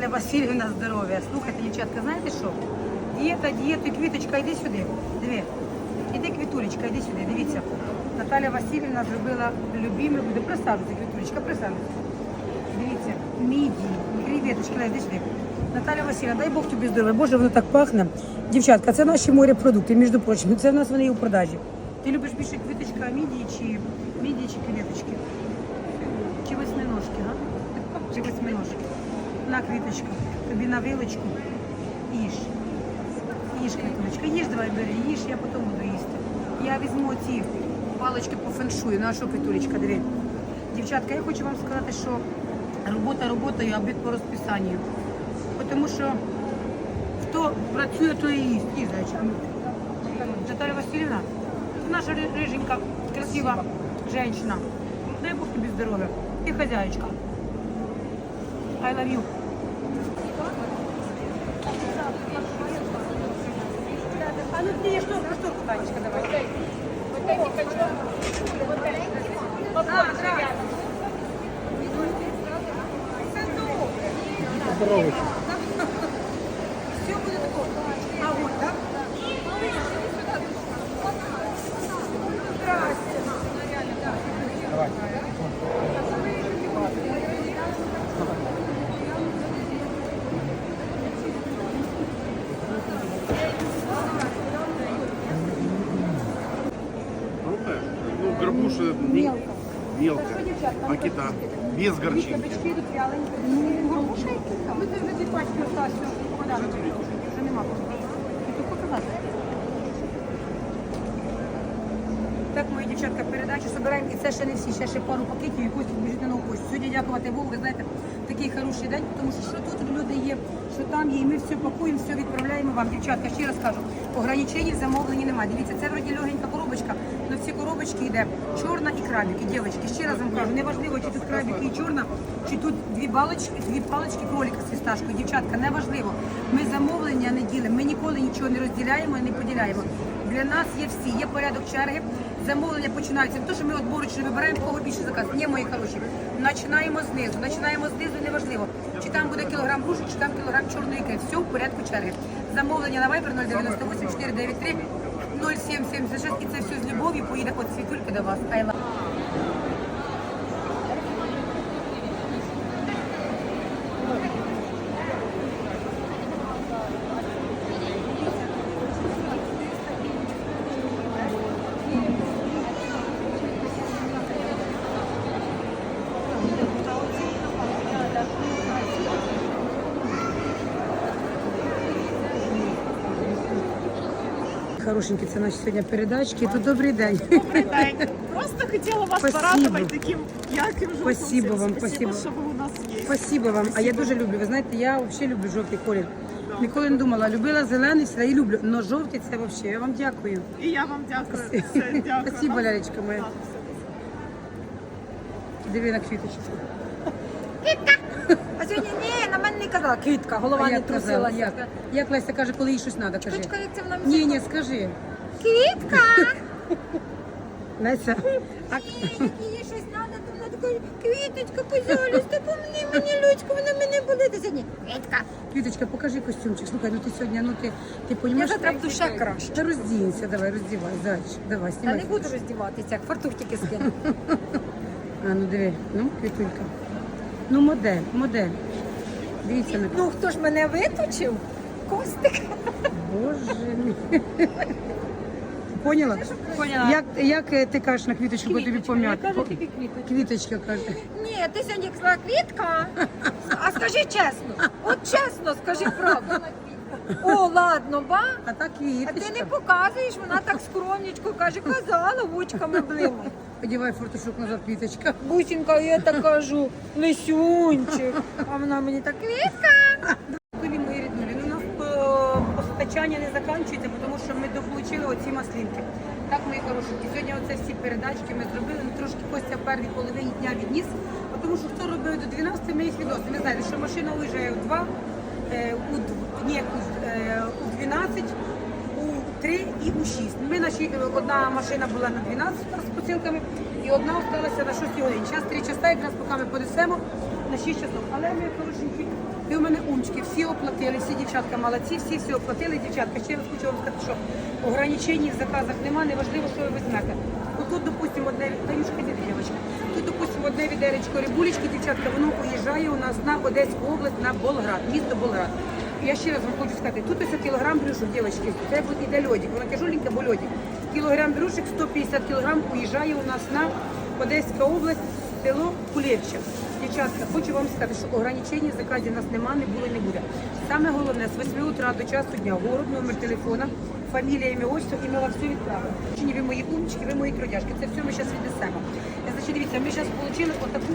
Наталя Васильівна здоров'я. Слухайте, дівчатка, знаєте що? Дієта, дієта, квіточка, йди сюди. Диви. Іди, квітулечка, йди сюди, дивіться. Наталя Васильівна зробила любимий буде. Присаджуйся, квітулечка, присаджуйся. Дивіться, мідії, креветочки, йди сюди. Наталя Васильівна, дай Бог тобі здоров'я. Боже, воно так пахне. Дівчатка, це наші морепродукти, між прочим. Це в нас вони і у продажі. Ти любиш більше квіточка мідії чи мідії чи креветочки? Чи восьминожки, га? Чи восьминожки? На квіточку, тобі на вилочку. Їж. Їж, квіточка, їж, давай бери, їж, я потім буду їсти. Я візьму ці палички по феншую. Ну а що, Петулечка, диви. Дівчатка, я хочу вам сказати, що робота роботою, обід по розписанню. Тому що хто працює, то і їсть. І зайчик. Наталя Васильівна, наша риженька, красива жінка. Дай Бог тобі здоров'я. Ти хазяєчка. I love you. А ну ты что, что, Танечка, давай. А, рядом. Все мелко. Мелко. А? Без горчинки. Кабачки йдуть вяленькі. Ну, і кілька. Ми пачки осталось. Вже нема. І тут Так, мої дівчатка, передачу собираємо, і це ще не всі, ще ще пару пакетів, якусь біжить на почту. Сьогодні дякувати Богу, ви знаєте, такий хороший день, тому що що тут люди є, що там є, і ми все пакуємо, все відправляємо вам. Дівчатка, ще раз кажу, ограничень в замовленні немає. Дивіться, це вроді легенька коробочка, але в ці коробочки йде чорна і крабики. Дівчатки, ще раз вам кажу, неважливо, чи тут крабики і чорна, чи тут дві балочки, дві палички кролика з фісташкою. Дівчатка, неважливо. Ми замовлення не ділимо, ми ніколи нічого не розділяємо і не поділяємо. Для нас є всі, є порядок черги. Замовлення починаються. Не то, що ми отборочно вибираємо, кого більше заказ. Ні, мої хороші. Починаємо знизу. Починаємо знизу, неважливо. Чи там буде кілограм рушу, чи там кілограм чорної ікри. Все в порядку черги. Замовлення на Viber 098 493 0776. І це все з любов'ю поїде от світульки до вас. I. Хорошенькі, це наші сьогодні передачки. То добрий день. день. Просто хотела вас Спасибо. порадовать таким ярким желтым Спасибо вам, спасибо, спасибо. что вы у нас есть. Спасибо вам. А я дуже люблю. Ви знаєте, я взагалі люблю жовтий колір. Ніколи не думала, любила зелений, все і люблю. Но жовтий це взагалі. Я вам дякую. И я вам дякую. Все, дякую. Спасибо, Лялечка моя. Диви на квіточку. А сьогодні ні, на мене не казала квітка, голова А не як казала, трусилася. як? Як Леся каже, коли їй щось треба, кажи. Квітка, як це вона мені Ні, ні, скажи. Квітка! Леся, а Їй щось треба, то вона така, квіточка, пожалуйста, помни мені, Людька, вона мене болить. А сьогодні, квітка. Квіточка, покажи костюмчик. Слухай, ну ти сьогодні, ну ти, ти понімаєш? Я завтра буду ще краще. Та роздінься, давай, роздівай, зайчик, давай, Та знімай. не буду роздіватися, як фартух тільки скину. А, ну диви, ну, квітулька. Ну, модель, модель. Дивіться на Ну, хто ж мене виточив? Костик. Боже мій. Поняла? Поняла. Як, як е, ти кажеш на квіточку, бо тобі пом'яти? Я кажу тільки квіточка. Квіточка каже. Ні, ти сьогодні сказала квітка. А скажи чесно, от чесно, скажи правду. О, ладно, ба. А так А ти не показуєш, вона так скромничко каже, казала, вучками блимає. Одівай фортушок назад, квіточка. Бусінька, я так кажу, лисюнчик. А вона мені так квітка. Дякую, мої ріднулі. Ну, у нас е, постачання не закінчується, тому що ми дополучили оці маслинки. Так, мої хорошенькі, сьогодні оце всі передачки ми зробили, ну, трошки Костя в першій половині дня відніс, тому що хто робив до 12, ми їх відносимо. Ви знаєте, що машина уїжджає у 2, е, у, дв- ні, у, е, у 12, у 3 і у 6. Ми наші, одна машина була на 12 з посилками, і одна осталася на 6 годині. Зараз 3 часа, якраз поки ми понесемо на 6 часов. Але ми хорошенькі, ти у мене умчики, всі оплатили, всі дівчатка молодці, всі все оплатили, дівчатка. Ще раз хочу вам сказати, що ограничень в заказах немає, неважливо, що ви візьмете. Отут, допустимо, одне Танюшка, де дівчатка. Тут, допустимо, одне відеречко рибулечки, дівчатка, воно уїжджає у нас на Одеську область, на Болград, місто Болград. Я ще раз вам хочу сказати, тут ось кілограм брюшок, дівчатки, це буде йде льодик, воно тяжеленьке, бо льодик. Кілограм брюшек, 150 кілограм уїжджає у нас на Одеська область, село Кулєвче. Дівчатка, хочу вам сказати, що ограничень в заказі в нас нема, не було і не буде. Саме головне, з 8 утра до часу дня, город, номер телефона, фамілія, ім'я, отчество, і ми вам все відправимо. Ви мої умчики, ви мої кродяшки. Це все ми зараз віднесемо. Е, Значить, дивіться, ми зараз отримали отаку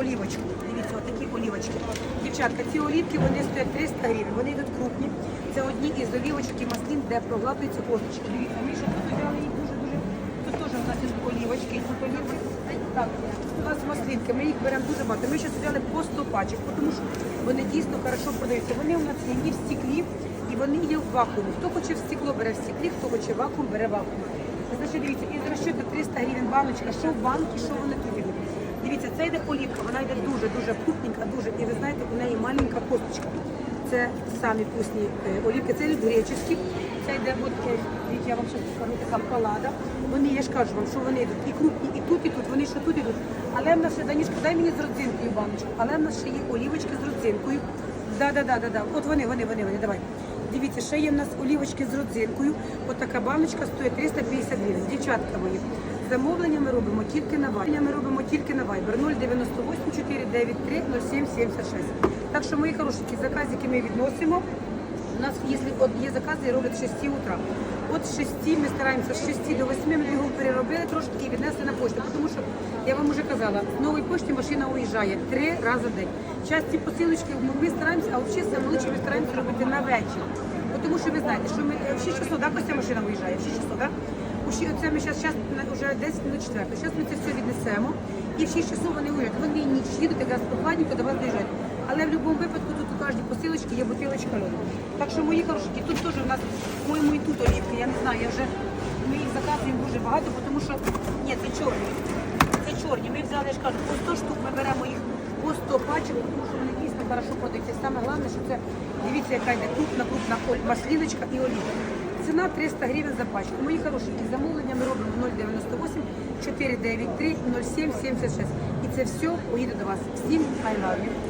олівочку. Дивіться, отакі олівочки. Дівчатка, ці олівки вони стоять 300 гривень, вони йдуть крупні. Це одні із олівочок і маслин, де проглатуються косточки. Дивіться, ми ще тут взяли їх дуже у нас є олівочки. Так, у нас маслинки, ми їх беремо дуже багато. Ми ще взяли по 100 пачок, тому що вони дійсно хорошо продаються. Вони у нас є і в стеклі, і вони є в вакуумі. Хто хоче в стекло, бере в стеклі, хто хоче в вакуум, бере вакуум. Значить, дивіться, із розчету 300 гривень баночка, що в банки, що вони тут. Дивіться, це йде олівка, вона йде дуже-дуже крупненька, дуже. І ви знаєте, у неї маленька косточка. Це самі вкусні е, олівки, це йдуть греческі. Це йде, от, я вам щось покажу, така палада. Вони, я ж кажу вам, що вони йдуть і крупні, і тут, і тут, вони ще тут йдуть. Але в нас ще, Данішка, дай мені з родзинкою баночку. Але в нас ще є олівочки з родзинкою. Да, да, да, да, да. От вони, вони, вони, вони, давай. Дивіться, ще є в нас олівочки з родзинкою. От така баночка стоїть 350 гривень. Дівчатка мої. Замовлення ми робимо тільки на Viber. Ми робимо тільки на Viber 098 493 0776. Так що, мої хорошенькі, заказики ми відносимо. У нас, якщо є закази, роблять з 6 утра. От з 6 ми стараємося з 6 до 8 ми його переробили трошки і віднесли на пошту. Тому що я вам вже казала, з нової пошти машина уїжджає три рази в день. Часті посилочки ну, ми стараємося, а взагалі лучше ми стараємося робити на вечір. Тому що ви знаєте, що ми е, в 6 часов, да, Костя машина виїжджає, в 6 часов? У Це ми зараз, зараз вже 10 минут 4. Зараз ми це все віднесемо. І в 6 часов вони уїжджають. Вони ніч їдуть, якраз прохладненько до вас доїжджають. Але в будь-якому випадку тут у кожній посилочці є бутилочка льоду. Так що мої хорошики, тут теж у нас, по-моєму, і тут олівки, я не знаю, я вже, ми їх заказуємо дуже багато, тому що, ні, це чорні. Це чорні. Ми взяли, я ж кажу, по 100 штук, ми беремо їх по 100 пачок, тому що вони дійсно хорошо продаються. Саме головне, що це, дивіться, яка йде крупна, крупна масліночка і олівка. Ціна 300 гривень за пачку. Мої хорошенькі замовлення ми робимо 098 493 07 76. І це все поїде до вас. Всім I love you.